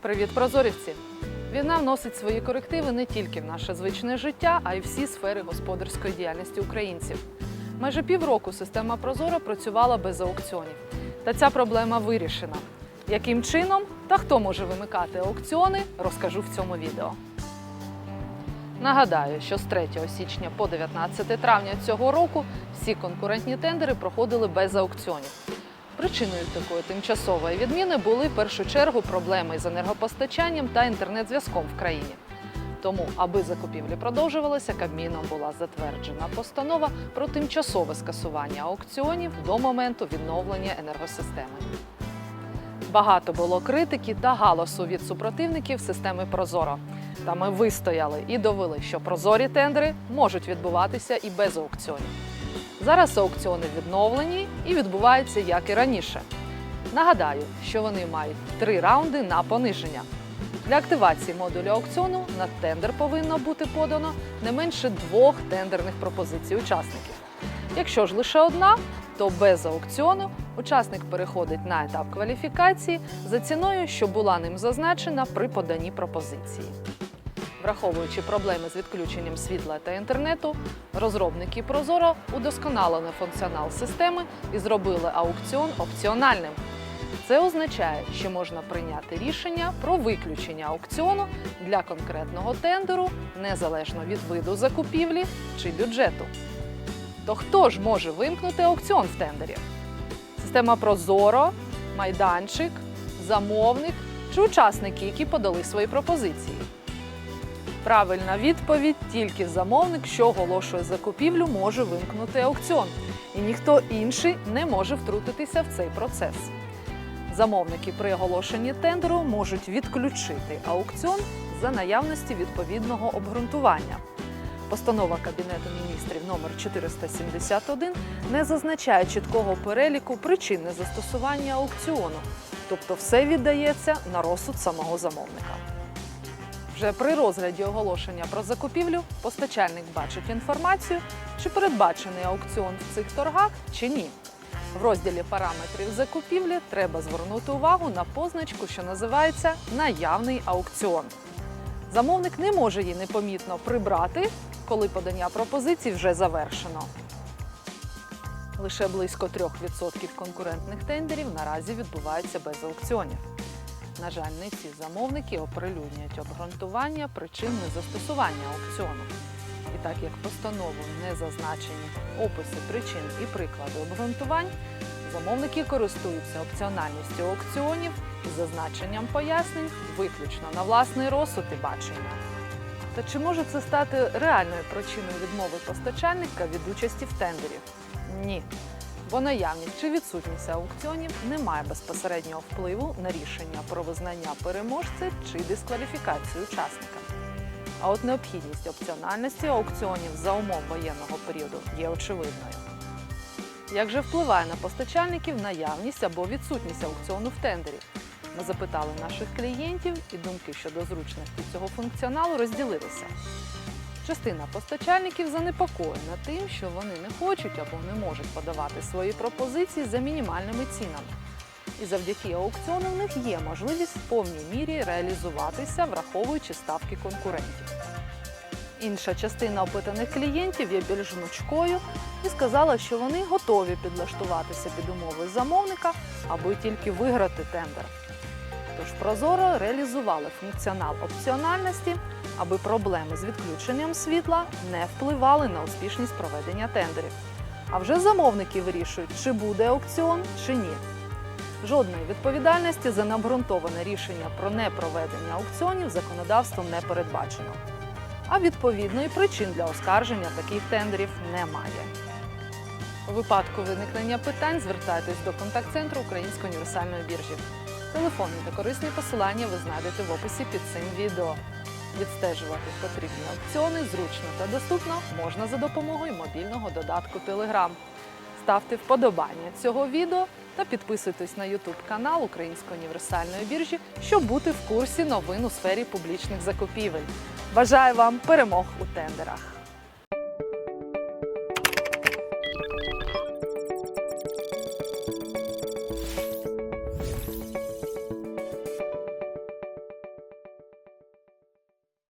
Привіт, прозорівці! Війна вносить свої корективи не тільки в наше звичне життя, а й всі сфери господарської діяльності українців. Майже півроку система Прозоро працювала без аукціонів. Та ця проблема вирішена. Яким чином та хто може вимикати аукціони, розкажу в цьому відео. Нагадаю, що з 3 січня по 19 травня цього року всі конкурентні тендери проходили без аукціонів. Причиною такої тимчасової відміни були в першу чергу проблеми з енергопостачанням та інтернет-зв'язком в країні. Тому, аби закупівлі продовжувалися, Кабміном була затверджена постанова про тимчасове скасування аукціонів до моменту відновлення енергосистеми. Багато було критики та галасу від супротивників системи Прозоро. Та ми вистояли і довели, що прозорі тендери можуть відбуватися і без аукціонів. Зараз аукціони відновлені і відбуваються як і раніше. Нагадаю, що вони мають три раунди на пониження. Для активації модулю аукціону на тендер повинно бути подано не менше двох тендерних пропозицій учасників. Якщо ж лише одна, то без аукціону учасник переходить на етап кваліфікації за ціною, що була ним зазначена при поданні пропозиції. Враховуючи проблеми з відключенням світла та інтернету, розробники Прозоро удосконалили функціонал системи і зробили аукціон опціональним. Це означає, що можна прийняти рішення про виключення аукціону для конкретного тендеру незалежно від виду закупівлі чи бюджету. То хто ж може вимкнути аукціон в тендері? Система Прозоро, майданчик, замовник чи учасники, які подали свої пропозиції? Правильна відповідь тільки замовник, що оголошує закупівлю, може вимкнути аукціон, і ніхто інший не може втрутитися в цей процес. Замовники при оголошенні тендеру можуть відключити аукціон за наявності відповідного обґрунтування. Постанова Кабінету міністрів номер 471 не зазначає чіткого переліку причин незастосування аукціону, тобто все віддається на розсуд самого замовника. Вже при розгляді оголошення про закупівлю постачальник бачить інформацію, чи передбачений аукціон в цих торгах чи ні. В розділі параметрів закупівлі треба звернути увагу на позначку, що називається наявний аукціон. Замовник не може її непомітно прибрати, коли подання пропозицій вже завершено. Лише близько 3% конкурентних тендерів наразі відбуваються без аукціонів. На жаль, не всі замовники оприлюднюють обґрунтування причин незастосування аукціону. І так як постановою не зазначені описи причин і приклади обґрунтувань, замовники користуються опціональністю аукціонів із зазначенням пояснень виключно на власний розсуд і бачення. Та чи може це стати реальною причиною відмови постачальника від участі в тендері? Ні. Бо наявність чи відсутність аукціонів не має безпосереднього впливу на рішення про визнання переможця чи дискваліфікацію учасника. А от необхідність опціональності аукціонів за умов воєнного періоду є очевидною. Як же впливає на постачальників наявність або відсутність аукціону в тендері? Ми запитали наших клієнтів, і думки щодо зручності цього функціоналу розділилися. Частина постачальників занепокоєна тим, що вони не хочуть або не можуть подавати свої пропозиції за мінімальними цінами. І завдяки аукціону в них є можливість в повній мірі реалізуватися, враховуючи ставки конкурентів. Інша частина опитаних клієнтів є більш гнучкою і сказала, що вони готові підлаштуватися під умови замовника, аби тільки виграти тендер. Тож Прозоро реалізували функціонал опціональності, аби проблеми з відключенням світла не впливали на успішність проведення тендерів. А вже замовники вирішують, чи буде аукціон, чи ні. Жодної відповідальності за необґрунтоване рішення про непроведення аукціонів законодавством не передбачено. А відповідної причин для оскарження таких тендерів немає. У випадку виникнення питань звертайтесь до контакт-центру Української універсальної біржі. Телефонні та корисні посилання ви знайдете в описі під цим відео. Відстежувати потрібні аукціони зручно та доступно можна за допомогою мобільного додатку Telegram. Ставте вподобання цього відео та підписуйтесь на YouTube канал Української універсальної біржі, щоб бути в курсі новин у сфері публічних закупівель. Бажаю вам перемог у тендерах!